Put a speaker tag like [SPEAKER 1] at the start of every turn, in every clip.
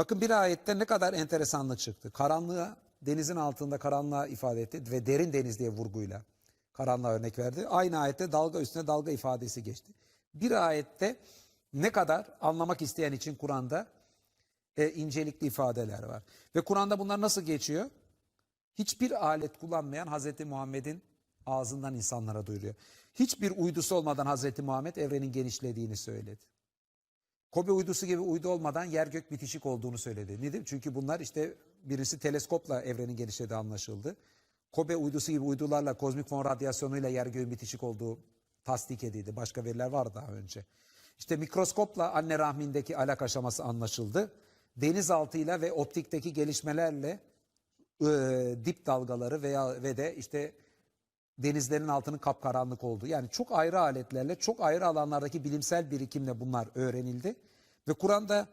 [SPEAKER 1] Bakın bir ayette ne kadar enteresanlık çıktı. Karanlığa, denizin altında karanlığa ifade etti ve derin deniz diye vurguyla karanlığa örnek verdi. Aynı ayette dalga üstüne dalga ifadesi geçti. Bir ayette ne kadar anlamak isteyen için Kur'an'da e, incelikli ifadeler var. Ve Kur'an'da bunlar nasıl geçiyor? Hiçbir alet kullanmayan Hazreti Muhammed'in ağzından insanlara duyuruyor. Hiçbir uydusu olmadan Hazreti Muhammed evrenin genişlediğini söyledi. Kobe uydusu gibi uydu olmadan yer gök bitişik olduğunu söyledi. Nedir? Çünkü bunlar işte birisi teleskopla evrenin genişlediği anlaşıldı. Kobe uydusu gibi uydularla kozmik fon radyasyonuyla yer göğün bitişik olduğu tasdik edildi. Başka veriler var daha önce. İşte mikroskopla anne rahmindeki alak aşaması anlaşıldı. Denizaltıyla ve optikteki gelişmelerle e, dip dalgaları veya ve de işte denizlerin altının kapkaranlık olduğu. Yani çok ayrı aletlerle, çok ayrı alanlardaki bilimsel birikimle bunlar öğrenildi. Ve Kur'an'da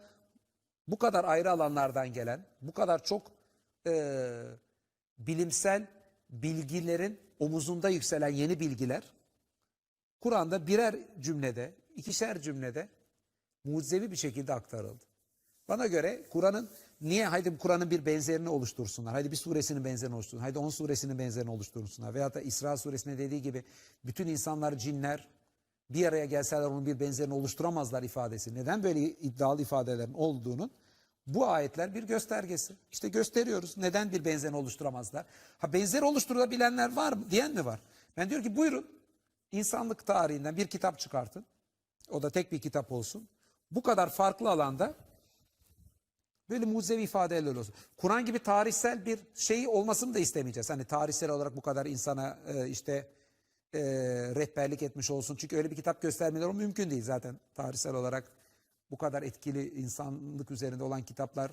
[SPEAKER 1] bu kadar ayrı alanlardan gelen, bu kadar çok e, bilimsel bilgilerin omuzunda yükselen yeni bilgiler, Kur'an'da birer cümlede, ikişer cümlede mucizevi bir şekilde aktarıldı. Bana göre Kur'an'ın niye haydi Kur'an'ın bir benzerini oluştursunlar. Haydi bir suresinin benzerini oluştursunlar. Haydi on suresinin benzerini oluştursunlar. Veyahut da İsra suresinde dediği gibi bütün insanlar, cinler bir araya gelseler onun bir benzerini oluşturamazlar ifadesi. Neden böyle iddialı ifadelerin olduğunun bu ayetler bir göstergesi. İşte gösteriyoruz. Neden bir benzerini oluşturamazlar? Ha benzer oluşturabilenler var mı? Diyen mi var? Ben diyor ki buyurun insanlık tarihinden bir kitap çıkartın. O da tek bir kitap olsun. Bu kadar farklı alanda Böyle mucizevi ifadeler olsun. Kur'an gibi tarihsel bir şey olmasını da istemeyeceğiz. Hani tarihsel olarak bu kadar insana e, işte e, rehberlik etmiş olsun. Çünkü öyle bir kitap göstermeleri mümkün değil zaten tarihsel olarak. Bu kadar etkili insanlık üzerinde olan kitaplar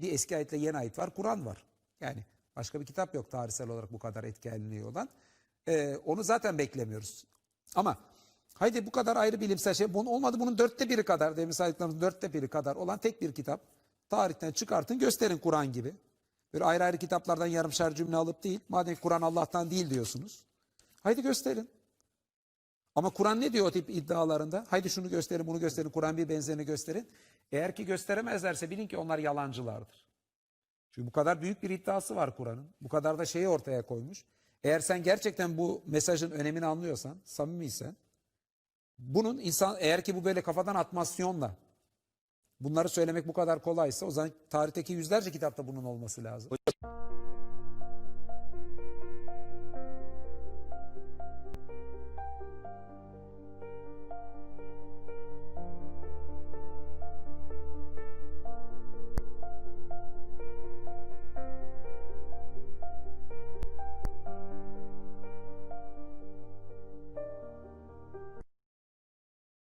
[SPEAKER 1] bir eski ayetle yeni ayet var. Kur'an var. Yani başka bir kitap yok tarihsel olarak bu kadar etkilenliği olan. E, onu zaten beklemiyoruz. Ama haydi bu kadar ayrı bilimsel şey. Bunun olmadı bunun dörtte biri kadar demin saydıklarımızın dörtte biri kadar olan tek bir kitap. Tarihten çıkartın gösterin Kur'an gibi. Böyle ayrı ayrı kitaplardan yarımşar cümle alıp değil. Madem Kur'an Allah'tan değil diyorsunuz. Haydi gösterin. Ama Kur'an ne diyor o tip iddialarında? Haydi şunu gösterin, bunu gösterin, Kur'an bir benzerini gösterin. Eğer ki gösteremezlerse bilin ki onlar yalancılardır. Çünkü bu kadar büyük bir iddiası var Kur'an'ın. Bu kadar da şeyi ortaya koymuş. Eğer sen gerçekten bu mesajın önemini anlıyorsan, samimiysen, bunun insan eğer ki bu böyle kafadan atmasyonla bunları söylemek bu kadar kolaysa o zaman tarihteki yüzlerce kitapta bunun olması lazım.